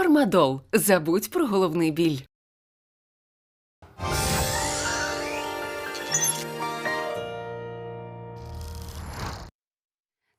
Фармадол. Забудь про головний біль.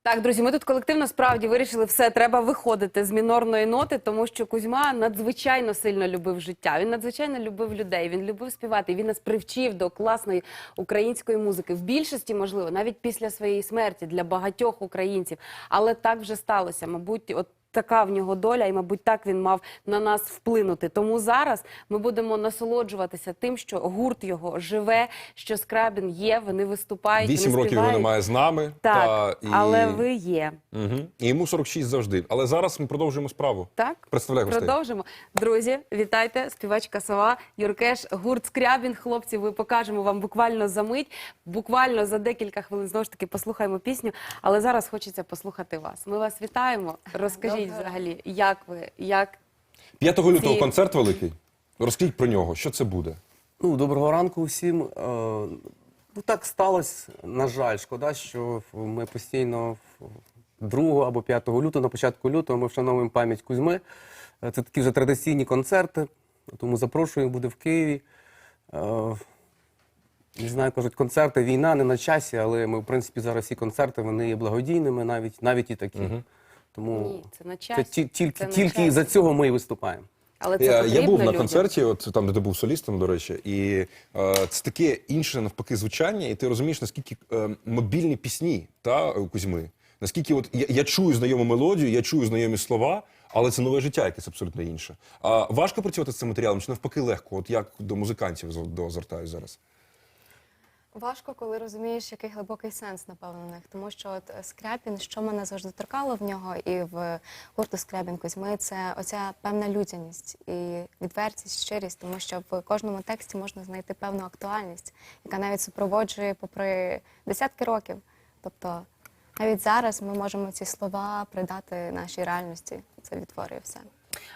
Так, друзі, ми тут колективно справді вирішили все. Треба виходити з мінорної ноти, тому що Кузьма надзвичайно сильно любив життя. Він надзвичайно любив людей. Він любив співати. Він нас привчив до класної української музики. В більшості, можливо, навіть після своєї смерті для багатьох українців. Але так вже сталося. Мабуть, от. Така в нього доля, і, мабуть, так він мав на нас вплинути. Тому зараз ми будемо насолоджуватися тим, що гурт його живе, що скрабін є, вони виступають. Вісім років його немає з нами. Так, та, і... але ви є. Угу. І йому 46 завжди. Але зараз ми продовжуємо справу. Так, Представляй гостей. продовжимо. Друзі, вітайте, співачка Сова, Юркеш, гурт Скрябін. Хлопці, ви покажемо вам буквально за мить, буквально за декілька хвилин знову ж таки послухаємо пісню. Але зараз хочеться послухати вас. Ми вас вітаємо. Розкажіть взагалі, як ви, як 5 лютого Ці- концерт великий. Розкажіть про нього. Що це буде? Ну, доброго ранку всім. Е, Ну, так сталося, на жаль, шкода, що ми постійно 2 або 5 лютого, на початку лютого, ми вшановуємо пам'ять Кузьми. Е, Це такі вже традиційні концерти, тому запрошуємо, буде в Києві. Е, Не знаю, кажуть, концерти, війна не на часі, але ми, в принципі, зараз всі концерти вони є благодійними, навіть, навіть і такі. Тому ні, це на це ті- тільки, Це на тільки часі. за цього ми і виступаємо. Але це Я, я був на людям. концерті, от там, де ти був солістом, до речі, і е, це таке інше навпаки звучання, і ти розумієш, наскільки е, мобільні пісні та Кузьми. Наскільки от я, я чую знайому мелодію, я чую знайомі слова, але це нове життя, якесь абсолютно інше. А важко працювати з цим матеріалом, чи навпаки легко? От як до музикантів з- до звертаюсь зараз? Важко, коли розумієш, який глибокий сенс, напевно, них. Тому що от е, Скрябін, що мене завжди торкало в нього і в гурту Скрябін Кузьми, це оця певна людяність і відвертість, щирість, тому що в кожному тексті можна знайти певну актуальність, яка навіть супроводжує попри десятки років. Тобто навіть зараз ми можемо ці слова придати нашій реальності. Це відтворює все.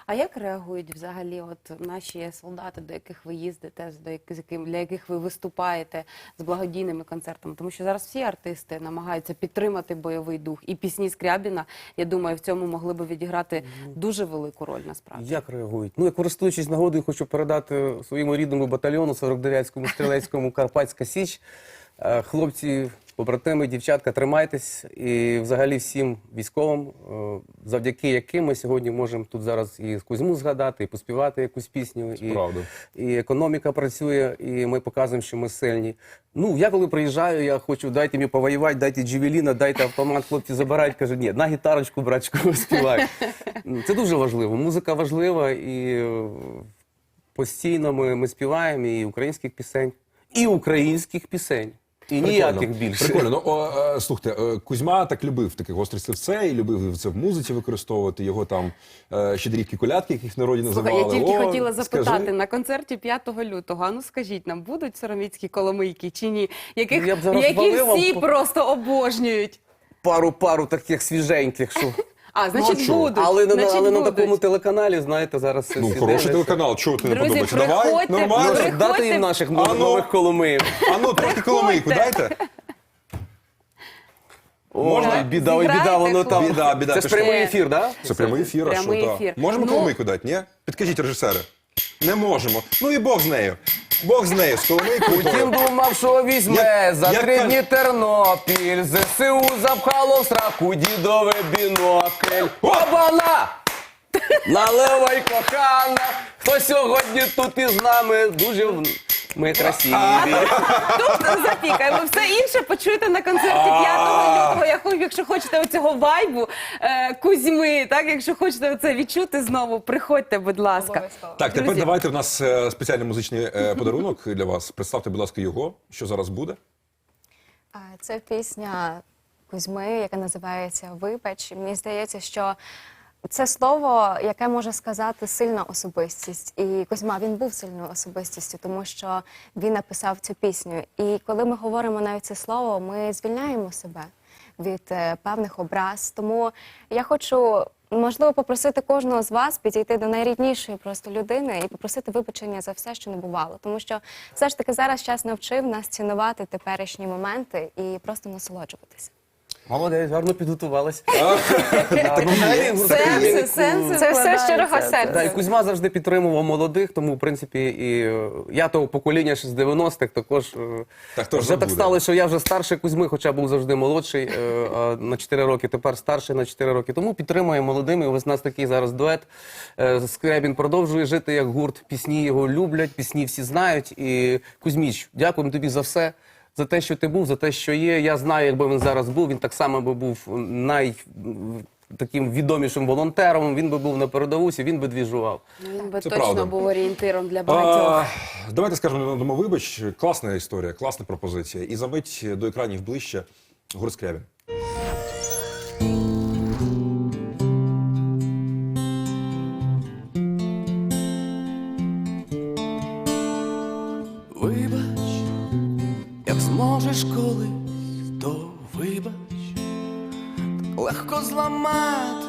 А як реагують взагалі от наші солдати, до яких ви їздите, до яких, для яких ви виступаєте з благодійними концертами? Тому що зараз всі артисти намагаються підтримати бойовий дух. І пісні Скрябіна, я думаю, в цьому могли би відіграти дуже велику роль насправді. Як реагують? Ну, я користуючись нагодою, хочу передати своєму рідному батальйону 49-му стрілецькому Карпатська Січ. Е, Хлопці, побратими, дівчатка, тримайтесь. І взагалі всім військовим, е, завдяки яким ми сьогодні можемо тут зараз і Кузьму згадати, і поспівати якусь пісню. І, і економіка працює, і ми показуємо, що ми сильні. Ну, я коли приїжджаю, я хочу, дайте мені повоювати, дайте джевеліна, дайте автомат, хлопці забирають. Кажуть, ні, на гітарочку, братчику, співай. Це дуже важливо. Музика важлива, і е, постійно ми, ми співаємо і українських пісень, і українських пісень. І ніяких більше. Прикольно. Ну, о, е, слухайте, е, Кузьма так любив таке гостре серце і любив це в музиці використовувати. Його там е, щедрівки колядки, яких в народі Слухай, називали. я тільки О, хотіла запитати скажи. на концерті 5 лютого. А ну скажіть нам, будуть сороміцькі коломийки чи ні? Яких Ну, я б зараз які всі по- просто обожнюють. Пару-пару таких свіженьких, що. А, значить, чого? будуть. Але, на, значить, але на будуть. такому телеканалі, знаєте, зараз Ну, всі хороший дивляться. телеканал, чого ти не Друзі, подобається? Давай, приходьте, нормально. Може, Приходьте. дати їм наших А ну. нових коломиїв. А ну, трохи коломийку дайте. Можна? Ой, біда, ой, біда, Зіграйте, воно там. хлопці. Біда, біда, Це ж пішла. прямий ефір, так? Це прямий ефір, а що Прямий так? ефір. Можемо Ну- коломийку дати, ні? Підкажіть, режисери. Не можемо. Ну і Бог з нею. Бог з нею, з коломийкою. Путін думав, що візьме Як- за як три каже- дні Тернопіль. ЗСУ запхало в сраку дідове бінокль. Обана! Наливай кохана! Хто сьогодні тут із нами? Дуже в- ми красиві. Тут запікаємо. Все інше почуєте на концерті 5 лютого. Я хочу, якщо хочете оцього вайбу е, Кузьми, так якщо хочете це відчути знову, приходьте, будь ласка. Так, тепер Друзі. давайте в нас е, спеціальний музичний е, подарунок для вас. Представте, будь ласка, його, що зараз буде. А, Це пісня Кузьми, яка називається Вибач. Мені здається, що це слово, яке може сказати сильна особистість. І Кузьма він був сильною особистістю, тому що він написав цю пісню. І коли ми говоримо навіть це слово, ми звільняємо себе від е, певних образ. Тому я хочу. Можливо, попросити кожного з вас підійти до найріднішої просто людини і попросити вибачення за все, що не бувало. Тому що все ж таки зараз час навчив нас цінувати теперішні моменти і просто насолоджуватися. Молодець, гарно підготувалась. Сенси, сенси Це все щирого Да, і. Кузьма завжди підтримував молодих, тому в принципі і е, я того покоління ще з 90-х також е, вже так стало, що я вже старший Кузьми, хоча був завжди молодший е, на 4 роки, тепер старший на 4 роки. Тому підтримує молодими. Ось у нас такий зараз дует. Скрябін продовжує жити як гурт. Пісні його люблять, пісні всі знають. І Кузьміч, дякуємо тобі за все. За те, що ти був, за те, що є. Я знаю, якби він зараз був, він так само би був най таким відомішим волонтером. Він би був на передовусі, він би двіжував. Він би Це точно правда. був орієнтиром для багатьох. А, давайте скажемо надамо вибач. Класна історія, класна пропозиція. І за мить до екранів ближче гурт зламати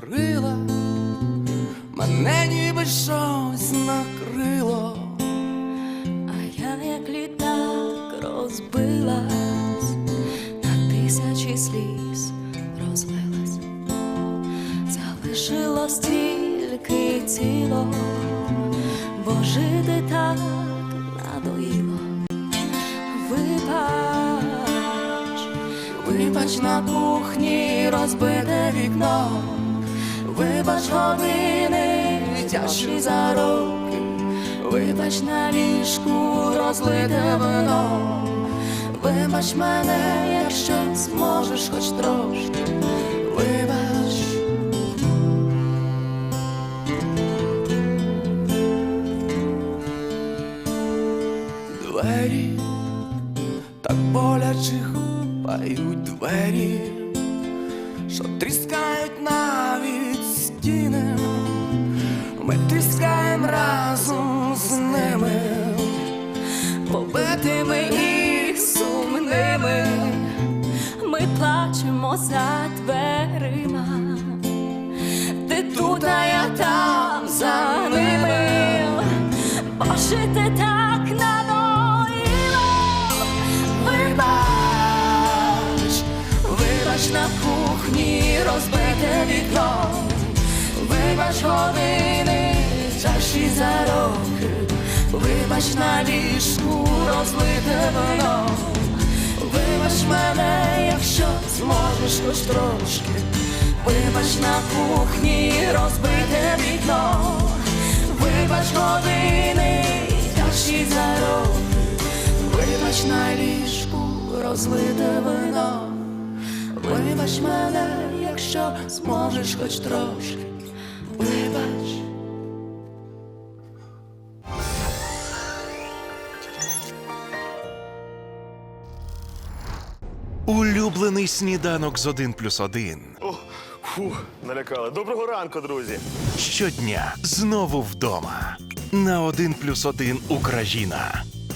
крила, мене ніби щось накрило. А я як літак розбилась, на тисячі сліз розлилась, залишилось тільки тіло, бо жити так Вибач на кухні розбите вікно, вибач години, тяжкі за роки, вибач на ліжку розлите вино, вибач мене, якщо зможеш хоч трошки, вибач. Двері так боляче хупають двері, що тріскають навіть стіни, ми тріскаємо разом з ними, побитими і сумними, ми плачемо за дверима, ти тут, а я там за ними, бо жити так надоїло. Кухні розбите вікно, вибач години, чаші за роки, вибач на ліжку розлите вино, вибач мене, якщо зможеш хоч трошки, вибач на кухні розбите вікно, вибач години, тяжкі за роки. Вибач на ліжку розлите вино, вибач мене, якщо зможеш хоч трошки, вибач. Улюблений сніданок з 1 плюс 1. О, фу, налякали. Доброго ранку, друзі. Щодня знову вдома. На 1 плюс 1 Україна